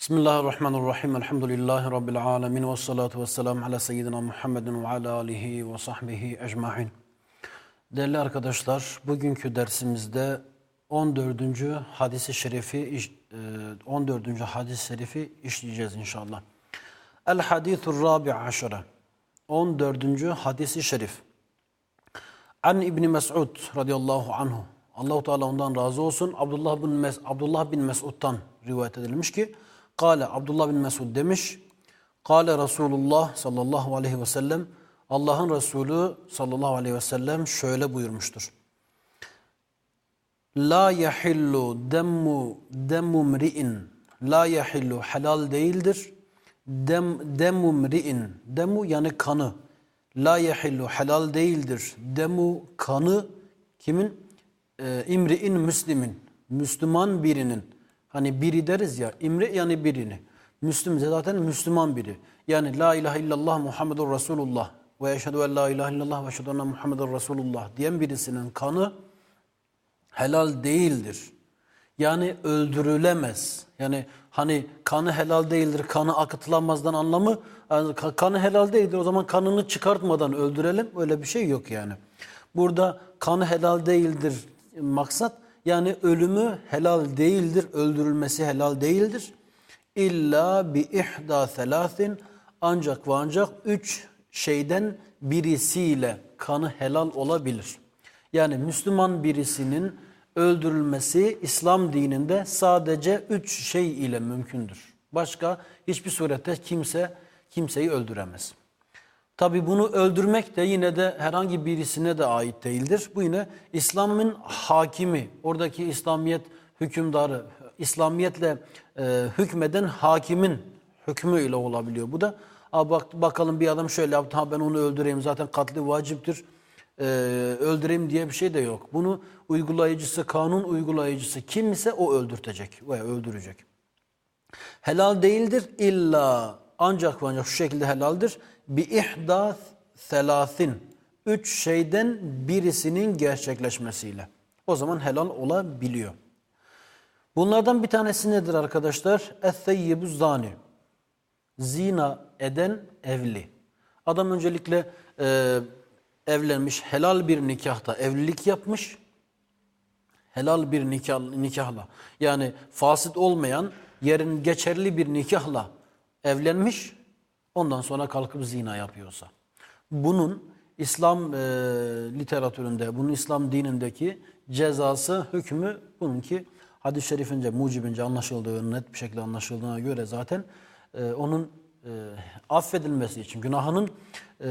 Bismillahirrahmanirrahim. Elhamdülillahi Rabbil alemin. Ve salatu ve selamu ala seyyidina Muhammedin ve ala alihi ve sahbihi ecma'in. Değerli arkadaşlar, bugünkü dersimizde 14. hadisi şerifi iş- e, 14. hadis-i şerifi işleyeceğiz inşallah. El hadithur rabi aşere. 14. hadisi şerif. An İbni Mes'ud radıyallahu anhu. Allahu Teala ondan razı olsun. Abdullah bin Mes Abdullah bin Mes'ud'dan rivayet edilmiş ki Kale Abdullah bin Mes'ud demiş. Kale Resulullah sallallahu aleyhi ve sellem Allah'ın Resulü sallallahu aleyhi ve sellem şöyle buyurmuştur. La yahillu demmu demmu mri'in la yahillu helal değildir. Dem demmu mri'in demu yani kanı. La yahillu helal değildir. Demu kanı kimin? Ee, imri'in müslimin. Müslüman birinin. Hani biri deriz ya. imri yani birini. Müslüm zaten Müslüman biri. Yani la ilahe illallah Muhammedur Resulullah ve eşhedü en la ilahe illallah ve eşhedü enne Muhammedur Resulullah diyen birisinin kanı helal değildir. Yani öldürülemez. Yani hani kanı helal değildir, kanı akıtılamazdan anlamı yani ka- kanı helal değildir. O zaman kanını çıkartmadan öldürelim. Öyle bir şey yok yani. Burada kanı helal değildir maksat yani ölümü helal değildir, öldürülmesi helal değildir. İlla bi ihda selasin ancak ve ancak üç şeyden birisiyle kanı helal olabilir. Yani Müslüman birisinin öldürülmesi İslam dininde sadece üç şey ile mümkündür. Başka hiçbir surette kimse kimseyi öldüremez. Tabi bunu öldürmek de yine de herhangi birisine de ait değildir. Bu yine İslam'ın hakimi, oradaki İslamiyet hükümdarı, İslamiyetle e, hükmeden hakimin hükmü ile olabiliyor. Bu da "Aa bak bakalım bir adam şöyle yaptı, ha ben onu öldüreyim zaten katli vaciptir, e, öldüreyim diye bir şey de yok. Bunu uygulayıcısı, kanun uygulayıcısı kimse o öldürtecek veya öldürecek. Helal değildir illa ancak ancak şu şekilde helaldir. Bi ihda selasin. Üç şeyden birisinin gerçekleşmesiyle. O zaman helal olabiliyor. Bunlardan bir tanesi nedir arkadaşlar? Es-seyyibu zani. Zina eden evli. Adam öncelikle e, evlenmiş, helal bir nikahta evlilik yapmış helal bir nikah, nikahla yani fasit olmayan yerin geçerli bir nikahla evlenmiş ondan sonra kalkıp zina yapıyorsa. Bunun İslam e, literatüründe, bunun İslam dinindeki cezası, hükmü bununki hadis-i şerifince, mucibince anlaşıldığı, net bir şekilde anlaşıldığına göre zaten e, onun e, affedilmesi için, günahının e,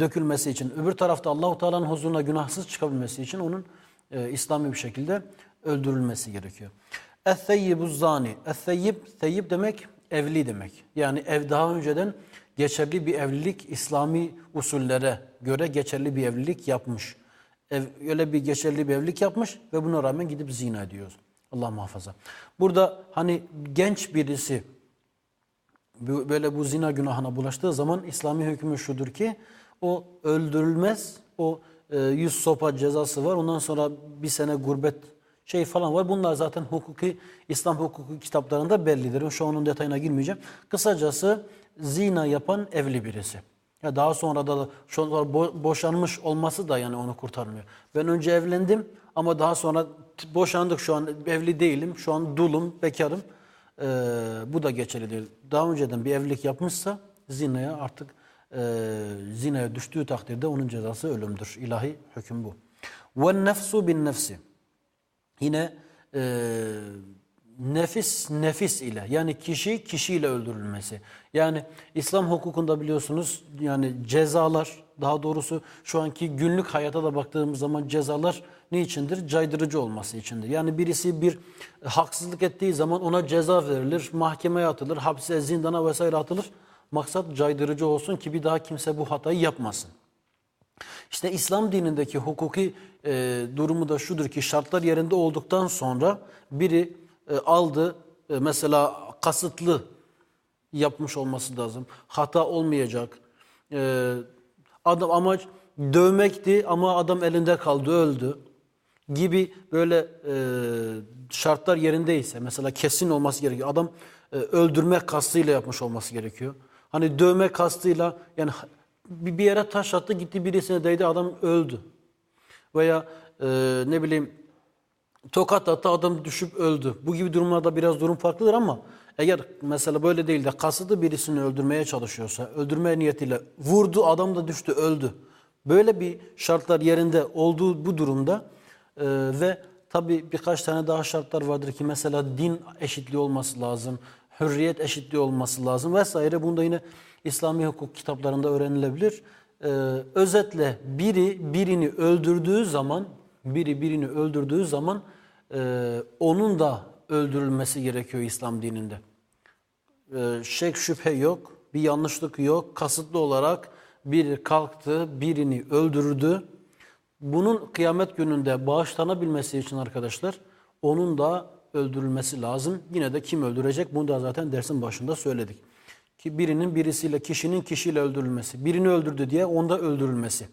dökülmesi için, öbür tarafta Allahu Teala'nın huzuruna günahsız çıkabilmesi için onun e, İslami bir şekilde öldürülmesi gerekiyor. Es-seyyibu zani. Es-seyyib, seyyib demek evli demek. Yani ev daha önceden geçerli bir evlilik, İslami usullere göre geçerli bir evlilik yapmış. Ev, öyle bir geçerli bir evlilik yapmış ve buna rağmen gidip zina ediyor. Allah muhafaza. Burada hani genç birisi böyle bu zina günahına bulaştığı zaman İslami hükmü şudur ki o öldürülmez. O e, yüz sopa cezası var. Ondan sonra bir sene gurbet şey falan var. Bunlar zaten hukuki İslam hukuku kitaplarında bellidir. Şu an onun detayına girmeyeceğim. Kısacası zina yapan evli birisi. Ya daha sonra da şu bo- boşanmış olması da yani onu kurtarmıyor. Ben önce evlendim ama daha sonra boşandık şu an evli değilim. Şu an dulum, bekarım. Ee, bu da geçerli değil. Daha önceden bir evlilik yapmışsa zinaya artık e, zinaya düştüğü takdirde onun cezası ölümdür. İlahi hüküm bu. Ve nefsu bin nefsi. Yine e, nefis nefis ile yani kişi kişiyle öldürülmesi. Yani İslam hukukunda biliyorsunuz yani cezalar daha doğrusu şu anki günlük hayata da baktığımız zaman cezalar ne içindir? Caydırıcı olması içindir. Yani birisi bir haksızlık ettiği zaman ona ceza verilir, mahkemeye atılır, hapse, zindana vesaire atılır. Maksat caydırıcı olsun ki bir daha kimse bu hatayı yapmasın. İşte İslam dinindeki hukuki e, durumu da şudur ki şartlar yerinde olduktan sonra biri e, aldı e, mesela kasıtlı yapmış olması lazım. Hata olmayacak. E, adam amaç dövmekti ama adam elinde kaldı öldü gibi böyle e, şartlar yerindeyse mesela kesin olması gerekiyor. Adam e, öldürme kastıyla yapmış olması gerekiyor. Hani dövme kastıyla yani bir yere taş attı gitti birisine değdi adam öldü. Veya e, ne bileyim tokat attı adam düşüp öldü. Bu gibi durumlarda biraz durum farklıdır ama eğer mesela böyle değil de kasıtlı birisini öldürmeye çalışıyorsa, öldürme niyetiyle vurdu adam da düştü öldü. Böyle bir şartlar yerinde olduğu bu durumda e, ve tabi birkaç tane daha şartlar vardır ki mesela din eşitliği olması lazım, hürriyet eşitliği olması lazım vesaire. Bunda yine İslami hukuk kitaplarında öğrenilebilir. E, özetle biri birini öldürdüğü zaman, biri birini öldürdüğü zaman e, onun da öldürülmesi gerekiyor İslam dininde. Ee, şek şüphe yok, bir yanlışlık yok. Kasıtlı olarak biri kalktı, birini öldürdü. Bunun kıyamet gününde bağışlanabilmesi için arkadaşlar onun da öldürülmesi lazım. Yine de kim öldürecek? Bunu da zaten dersin başında söyledik Ki birinin birisiyle, kişinin kişiyle öldürülmesi. Birini öldürdü diye onda öldürülmesi.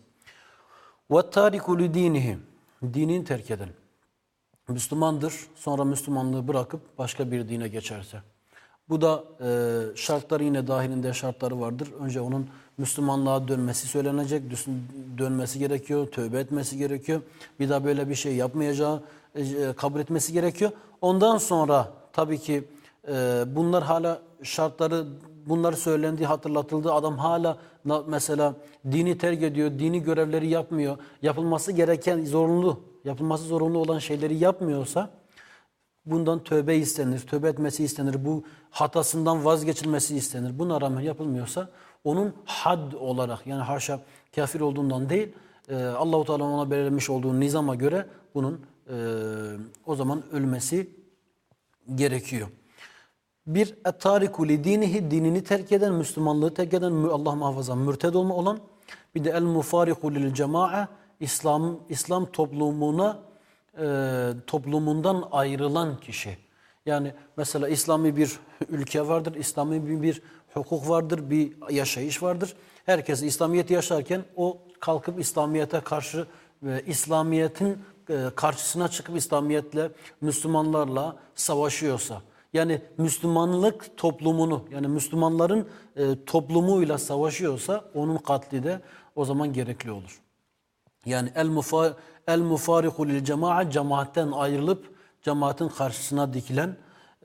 وَالتَّارِكُ لِد۪ينِهِ Dinini terk eden. Müslümandır, sonra Müslümanlığı bırakıp başka bir dine geçerse. Bu da e, şartları yine dahilinde şartları vardır. Önce onun Müslümanlığa dönmesi söylenecek, dönmesi gerekiyor, tövbe etmesi gerekiyor. Bir daha böyle bir şey yapmayacağı e, kabul etmesi gerekiyor. Ondan sonra tabii ki e, bunlar hala şartları bunlar söylendiği hatırlatıldı. Adam hala mesela dini terk ediyor, dini görevleri yapmıyor. Yapılması gereken zorunlu, yapılması zorunlu olan şeyleri yapmıyorsa bundan tövbe istenir, tövbe etmesi istenir. Bu hatasından vazgeçilmesi istenir. Buna rağmen yapılmıyorsa onun had olarak yani haşa kafir olduğundan değil e, Allahu Teala ona belirlemiş olduğu nizama göre bunun e, o zaman ölmesi gerekiyor. Bir etariku li dinihi dinini terk eden, Müslümanlığı terk eden, Allah muhafaza mürted olma olan bir de el mufariku lil cema'a İslam İslam toplumuna e, toplumundan ayrılan kişi. Yani mesela İslami bir ülke vardır, İslami bir, bir hukuk vardır, bir yaşayış vardır. Herkes İslamiyet yaşarken o kalkıp İslamiyete karşı ve İslamiyet'in e, karşısına çıkıp İslamiyetle, Müslümanlarla savaşıyorsa, yani Müslümanlık toplumunu, yani Müslümanların e, toplumuyla savaşıyorsa onun katli de o zaman gerekli olur. Yani el mufa el mufariku lil cemaat cemaatten ayrılıp cemaatin karşısına dikilen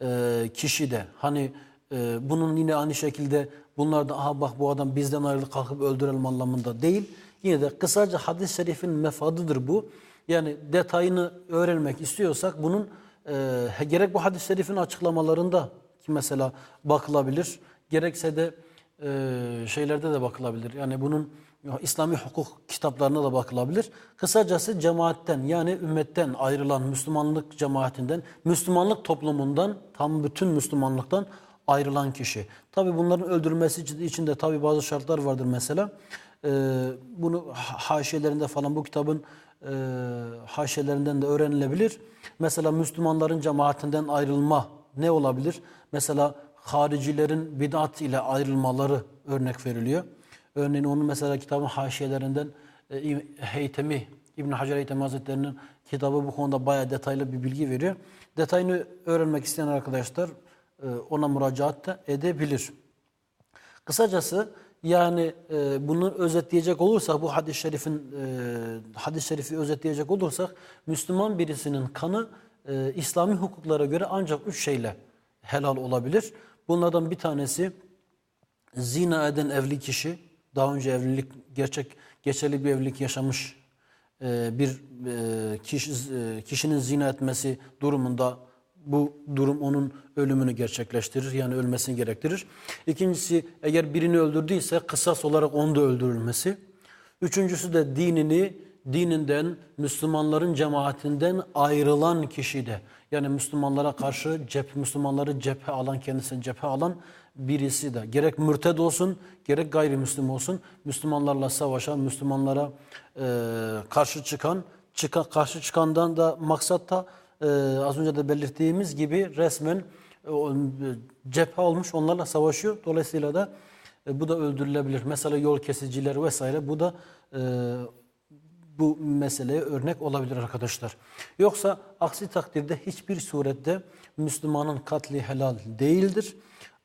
e, kişi de hani e, bunun yine aynı şekilde bunlar da aha bak bu adam bizden ayrılıp kalkıp öldürelim anlamında değil. Yine de kısaca hadis-i şerifin mefadıdır bu. Yani detayını öğrenmek istiyorsak bunun e, gerek bu hadis-i şerifin açıklamalarında ki mesela bakılabilir. Gerekse de e, şeylerde de bakılabilir. Yani bunun İslami hukuk kitaplarına da bakılabilir. Kısacası cemaatten yani ümmetten ayrılan Müslümanlık cemaatinden, Müslümanlık toplumundan, tam bütün Müslümanlıktan ayrılan kişi. Tabi bunların öldürülmesi için de tabi bazı şartlar vardır mesela. Ee, bunu haşiyelerinde falan bu kitabın e, haşiyelerinden de öğrenilebilir. Mesela Müslümanların cemaatinden ayrılma ne olabilir? Mesela haricilerin bid'at ile ayrılmaları örnek veriliyor. Örneğin onun mesela kitabın haşiyelerinden e, Heytemi, İbn Hacer Heytemi Hazretleri'nin kitabı bu konuda bayağı detaylı bir bilgi veriyor. Detayını öğrenmek isteyen arkadaşlar e, ona müracaat da edebilir. Kısacası yani e, bunu özetleyecek olursak bu hadis-i şerifin e, hadis-i şerifi özetleyecek olursak Müslüman birisinin kanı e, İslami hukuklara göre ancak üç şeyle helal olabilir. Bunlardan bir tanesi zina eden evli kişi, daha önce evlilik gerçek geçerli bir evlilik yaşamış e, bir e, kişi, e, kişinin zina etmesi durumunda bu durum onun ölümünü gerçekleştirir. Yani ölmesini gerektirir. İkincisi eğer birini öldürdüyse kısas olarak onu da öldürülmesi. Üçüncüsü de dinini, dininden, Müslümanların cemaatinden ayrılan kişi de. Yani Müslümanlara karşı cep, Müslümanları cephe alan, kendisini cephe alan birisi de gerek mürted olsun gerek gayrimüslim olsun Müslümanlarla savaşan, Müslümanlara e, karşı çıkan, çıkan karşı çıkandan da maksat da e, az önce de belirttiğimiz gibi resmen e, cephe olmuş onlarla savaşıyor. Dolayısıyla da e, bu da öldürülebilir. Mesela yol kesiciler vesaire bu da e, bu meseleye örnek olabilir arkadaşlar. Yoksa aksi takdirde hiçbir surette Müslümanın katli helal değildir.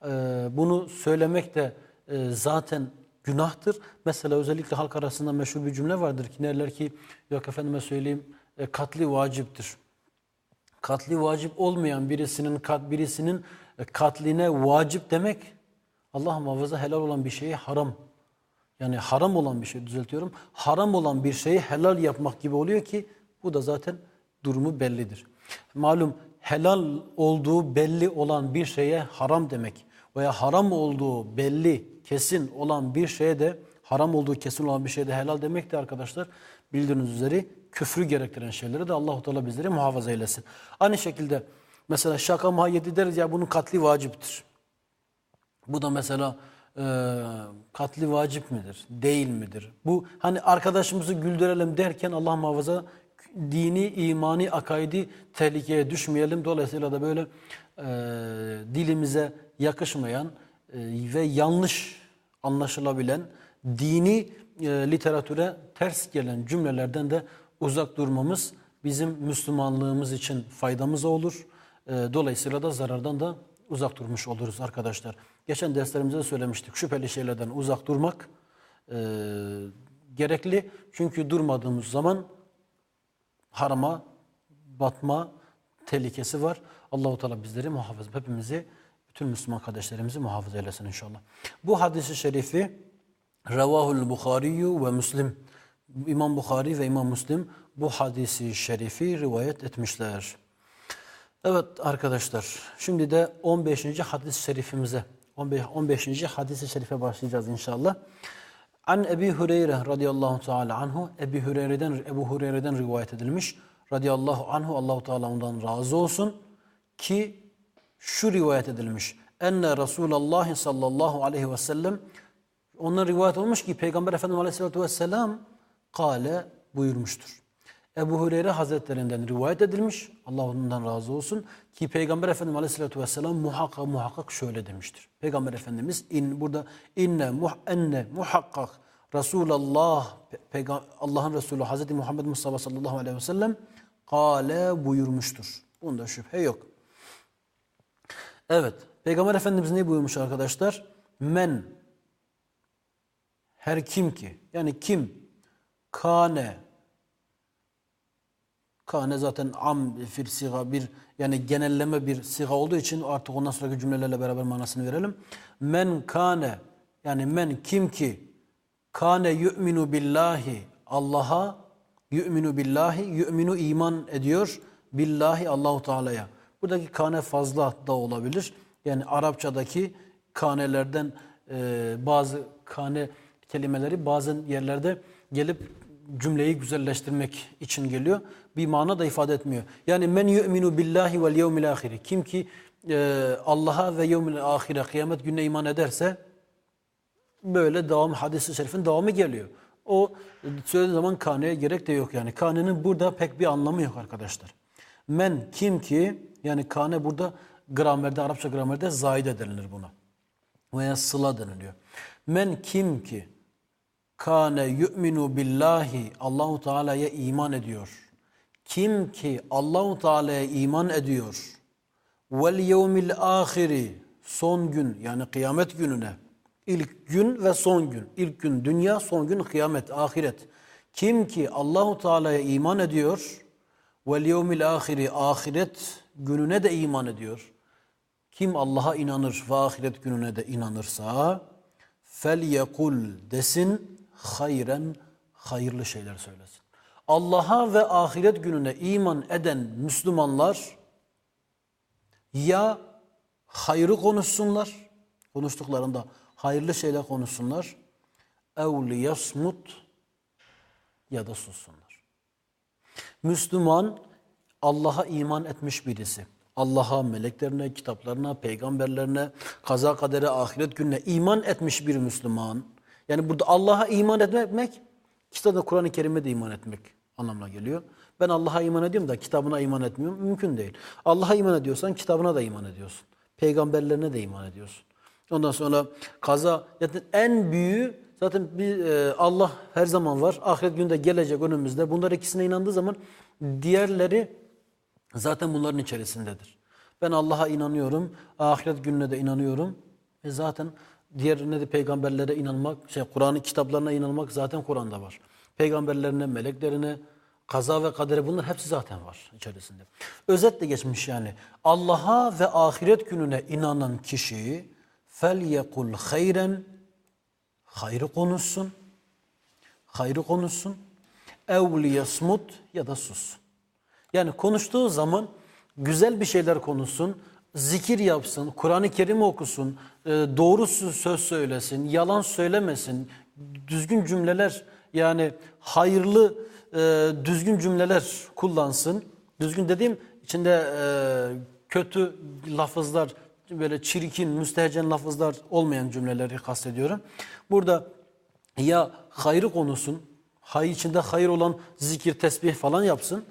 Ee, bunu söylemek de e, zaten günahtır. Mesela özellikle halk arasında meşhur bir cümle vardır ki derler ki yok efendime söyleyeyim e, katli vaciptir. Katli vacip olmayan birisinin kat birisinin e, katline vacip demek Allah muhafaza helal olan bir şeyi haram. Yani haram olan bir şey düzeltiyorum. Haram olan bir şeyi helal yapmak gibi oluyor ki bu da zaten durumu bellidir. Malum helal olduğu belli olan bir şeye haram demek veya haram olduğu belli, kesin olan bir şeye de haram olduğu kesin olan bir şeye de helal demek de arkadaşlar bildiğiniz üzere küfrü gerektiren şeyleri de Allahu Teala bizleri muhafaza eylesin. Aynı şekilde mesela şaka mahiyeti deriz ya bunun katli vaciptir. Bu da mesela e, katli vacip midir? Değil midir? Bu hani arkadaşımızı güldürelim derken Allah muhafaza dini, imani, akaidi tehlikeye düşmeyelim. Dolayısıyla da böyle e, dilimize yakışmayan e, ve yanlış anlaşılabilen dini e, literatüre ters gelen cümlelerden de uzak durmamız bizim Müslümanlığımız için faydamız olur. E, dolayısıyla da zarardan da uzak durmuş oluruz arkadaşlar. Geçen derslerimizde de söylemiştik. Şüpheli şeylerden uzak durmak e, gerekli. Çünkü durmadığımız zaman harama batma tehlikesi var. Allahu Teala bizleri muhafaza, hepimizi, bütün Müslüman kardeşlerimizi muhafaza eylesin inşallah. Bu hadisi şerifi Revahul Bukhari ve Müslim. İmam Bukhari ve İmam Müslim bu hadisi şerifi rivayet etmişler. Evet arkadaşlar, şimdi de 15. hadis-i şerifimize, 15. 15. hadis-i şerife başlayacağız inşallah. An Ebi Hureyre radıyallahu teala anhu, Ebi Hureyre'den, Ebu Hureyre'den rivayet edilmiş. Radıyallahu anhu, Allahu Teala ondan razı olsun ki şu rivayet edilmiş. Enne Resulallah sallallahu aleyhi ve sellem ondan rivayet olmuş ki Peygamber Efendimiz aleyhissalatü vesselam kale buyurmuştur. Ebu Hureyre Hazretlerinden rivayet edilmiş. Allah ondan razı olsun. Ki Peygamber Efendimiz Aleyhisselatü Vesselam muhakkak muhakkak şöyle demiştir. Peygamber Efendimiz in, burada inne muh, enne muhakkak Resulallah Allah'ın Resulü Hazreti Muhammed Mustafa sallallahu aleyhi ve sellem kale buyurmuştur. Bunda şüphe yok. Evet. Peygamber Efendimiz ne buyurmuş arkadaşlar? Men her kim ki yani kim kane Kane zaten am fil siga bir yani genelleme bir siga olduğu için artık ondan sonraki cümlelerle beraber manasını verelim. Men kane yani men kim ki kane yu'minu billahi Allah'a yu'minu billahi yu'minu iman ediyor billahi Allahu Teala'ya. Buradaki kane fazla da olabilir. Yani Arapçadaki kanelerden e, bazı kane kelimeleri bazen yerlerde gelip cümleyi güzelleştirmek için geliyor. Bir mana da ifade etmiyor. Yani men yu'minu billahi vel yevmil ahiri. Kim ki e, Allah'a ve yevmil ahire kıyamet gününe iman ederse böyle devam hadis-i şerifin devamı geliyor. O söylediği zaman kaneye gerek de yok yani. Kanenin burada pek bir anlamı yok arkadaşlar. Men kim ki yani kane burada gramerde Arapça gramerde zaide denilir buna. Veya sıla deniliyor. Men kim ki kâne yu'minu billahi Allahu Teala'ya iman ediyor. Kim ki Allahu Teala'ya iman ediyor vel yevmil ahiri son gün yani kıyamet gününe ilk gün ve son gün ilk gün dünya son gün kıyamet ahiret kim ki Allahu Teala'ya iman ediyor vel yevmil ahiri ahiret gününe de iman ediyor kim Allah'a inanır ve ahiret gününe de inanırsa fel yekul desin hayren hayırlı şeyler söylesin. Allah'a ve ahiret gününe iman eden Müslümanlar ya hayrı konuşsunlar, konuştuklarında hayırlı şeyler konuşsunlar, evli yasmut ya da sussunlar. Müslüman Allah'a iman etmiş birisi. Allah'a, meleklerine, kitaplarına, peygamberlerine, kaza kadere, ahiret gününe iman etmiş bir Müslüman yani burada Allah'a iman etmek, kitabda Kur'an-ı Kerim'e de iman etmek anlamına geliyor. Ben Allah'a iman ediyorum da kitabına iman etmiyorum. Mümkün değil. Allah'a iman ediyorsan kitabına da iman ediyorsun. Peygamberlerine de iman ediyorsun. Ondan sonra kaza, yani en büyüğü Zaten bir, e, Allah her zaman var. Ahiret günde gelecek önümüzde. Bunlar ikisine inandığı zaman diğerleri zaten bunların içerisindedir. Ben Allah'a inanıyorum. Ahiret gününe de inanıyorum. E zaten diğerine de peygamberlere inanmak, şey Kur'an'ın kitaplarına inanmak zaten Kur'an'da var. Peygamberlerine, meleklerine, kaza ve kadere bunlar hepsi zaten var içerisinde. Özetle geçmiş yani. Allah'a ve ahiret gününe inanan kişi fel yekul hayren hayrı konuşsun. Hayrı konuşsun. Ev liyasmut ya da sussun. Yani konuştuğu zaman güzel bir şeyler konuşsun, zikir yapsın, Kur'an-ı Kerim okusun, e, doğru söz söylesin, yalan söylemesin, düzgün cümleler yani hayırlı e, düzgün cümleler kullansın. Düzgün dediğim içinde e, kötü lafızlar, böyle çirkin, müstehcen lafızlar olmayan cümleleri kastediyorum. Burada ya hayrı konusun, hay içinde hayır olan zikir, tesbih falan yapsın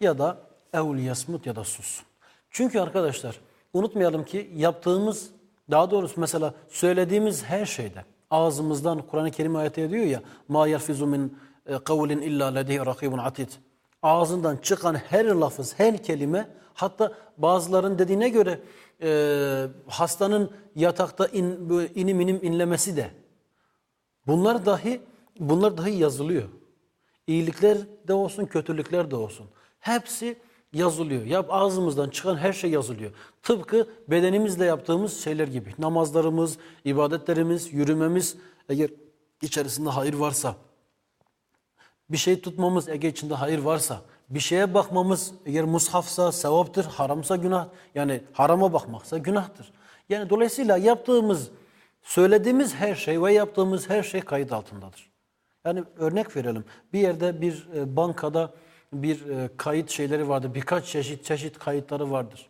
ya da evl yasmut ya da sussun. Çünkü arkadaşlar unutmayalım ki yaptığımız daha doğrusu mesela söylediğimiz her şeyde ağzımızdan Kur'an-ı Kerim ayeti diyor ya ma yerfizu min e, kavlin illa ledeyhi rakibun atid. Ağzından çıkan her lafız, her kelime hatta bazıların dediğine göre e, hastanın yatakta in, inim inim inlemesi de bunlar dahi bunlar dahi yazılıyor. İyilikler de olsun, kötülükler de olsun. Hepsi yazılıyor. Ya ağzımızdan çıkan her şey yazılıyor. Tıpkı bedenimizle yaptığımız şeyler gibi. Namazlarımız, ibadetlerimiz, yürümemiz eğer içerisinde hayır varsa, bir şey tutmamız eğer içinde hayır varsa, bir şeye bakmamız eğer mushafsa sevaptır, haramsa günah. Yani harama bakmaksa günahtır. Yani dolayısıyla yaptığımız, söylediğimiz her şey ve yaptığımız her şey kayıt altındadır. Yani örnek verelim. Bir yerde bir e, bankada bir e, kayıt şeyleri vardır. Birkaç çeşit çeşit kayıtları vardır.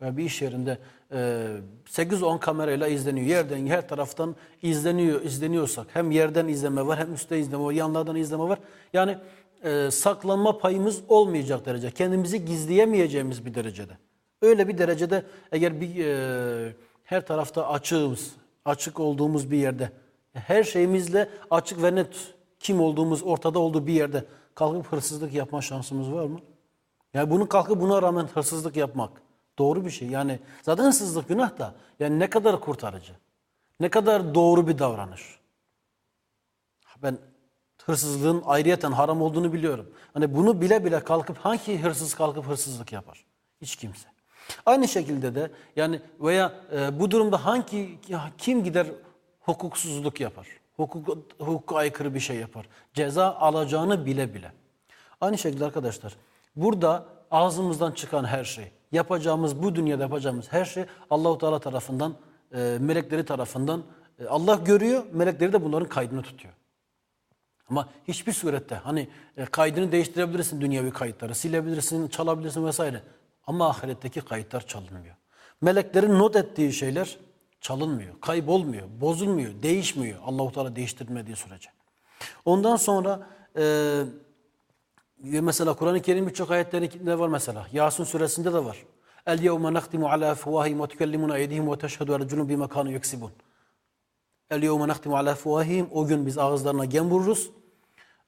Ve bir iş yerinde e, 8-10 kamerayla izleniyor. Yerden her taraftan izleniyor, izleniyorsak hem yerden izleme var hem üstte izleme var, yanlardan izleme var. Yani e, saklanma payımız olmayacak derece. Kendimizi gizleyemeyeceğimiz bir derecede. Öyle bir derecede eğer bir e, her tarafta açığımız, açık olduğumuz bir yerde her şeyimizle açık ve net kim olduğumuz ortada olduğu bir yerde kalkıp hırsızlık yapma şansımız var mı? Yani bunu kalkıp buna rağmen hırsızlık yapmak doğru bir şey. Yani zaten hırsızlık günah da yani ne kadar kurtarıcı, ne kadar doğru bir davranış. Ben hırsızlığın ayrıyeten haram olduğunu biliyorum. Hani bunu bile bile kalkıp hangi hırsız kalkıp hırsızlık yapar? Hiç kimse. Aynı şekilde de yani veya e, bu durumda hangi kim gider hukuksuzluk yapar? Hukuk, hukuka aykırı bir şey yapar. Ceza alacağını bile bile. Aynı şekilde arkadaşlar burada ağzımızdan çıkan her şey, yapacağımız bu dünyada yapacağımız her şey Allahu Teala tarafından, e, melekleri tarafından e, Allah görüyor, melekleri de bunların kaydını tutuyor. Ama hiçbir surette hani e, kaydını değiştirebilirsin dünyevi kayıtları, silebilirsin, çalabilirsin vesaire. Ama ahiretteki kayıtlar çalınmıyor. Meleklerin not ettiği şeyler çalınmıyor, kaybolmuyor, bozulmuyor, değişmiyor Allahu Teala değiştirmediği sürece. Ondan sonra e, mesela Kur'an-ı Kerim birçok ayetlerinde var mesela. Yasin suresinde de var. El yevme nahtimu ala afwahihim ve tukellimuna eydihim ve teşhedü erculun bima kanu yeksibun. El yevme nahtimu ala afwahihim o gün biz ağızlarına gem vururuz.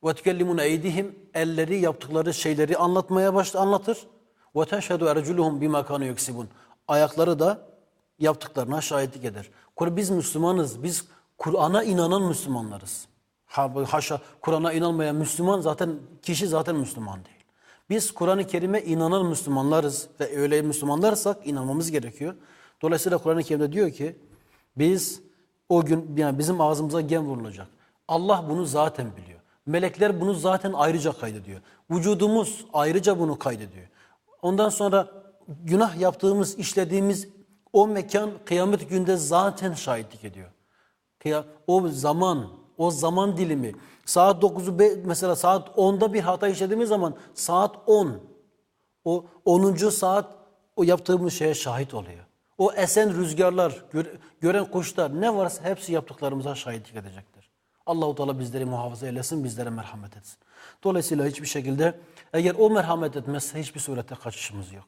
Ve tukellimuna eydihim elleri yaptıkları şeyleri anlatmaya başlar anlatır. Ve teşhedü erculuhum bima kanu yeksibun. Ayakları da yaptıklarına şahitlik eder. Biz Müslümanız. Biz Kur'an'a inanan Müslümanlarız. Haşa Kur'an'a inanmayan Müslüman zaten kişi zaten Müslüman değil. Biz Kur'an-ı Kerim'e inanan Müslümanlarız ve öyle Müslümanlarsak inanmamız gerekiyor. Dolayısıyla Kur'an-ı Kerim'de diyor ki biz o gün yani bizim ağzımıza gem vurulacak. Allah bunu zaten biliyor. Melekler bunu zaten ayrıca kaydediyor. Vücudumuz ayrıca bunu kaydediyor. Ondan sonra günah yaptığımız, işlediğimiz o mekan kıyamet günde zaten şahitlik ediyor. O zaman, o zaman dilimi saat 9'u mesela saat 10'da bir hata işlediğimiz zaman saat 10 o 10. saat o yaptığımız şeye şahit oluyor. O esen rüzgarlar, gören kuşlar ne varsa hepsi yaptıklarımıza şahitlik edecektir. Allahu Teala bizleri muhafaza eylesin, bizlere merhamet etsin. Dolayısıyla hiçbir şekilde eğer o merhamet etmezse hiçbir surette kaçışımız yok.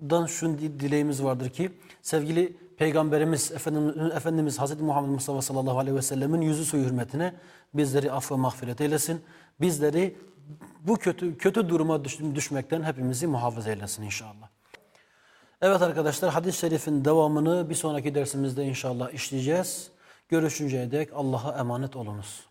Mevlam'dan şu dileğimiz vardır ki sevgili Peygamberimiz Efendimiz, Efendimiz Hazreti Muhammed Mustafa sallallahu aleyhi ve sellemin yüzü suyu hürmetine bizleri affı mağfiret eylesin. Bizleri bu kötü kötü duruma düş- düşmekten hepimizi muhafaza eylesin inşallah. Evet arkadaşlar hadis-i şerifin devamını bir sonraki dersimizde inşallah işleyeceğiz. Görüşünceye dek Allah'a emanet olunuz.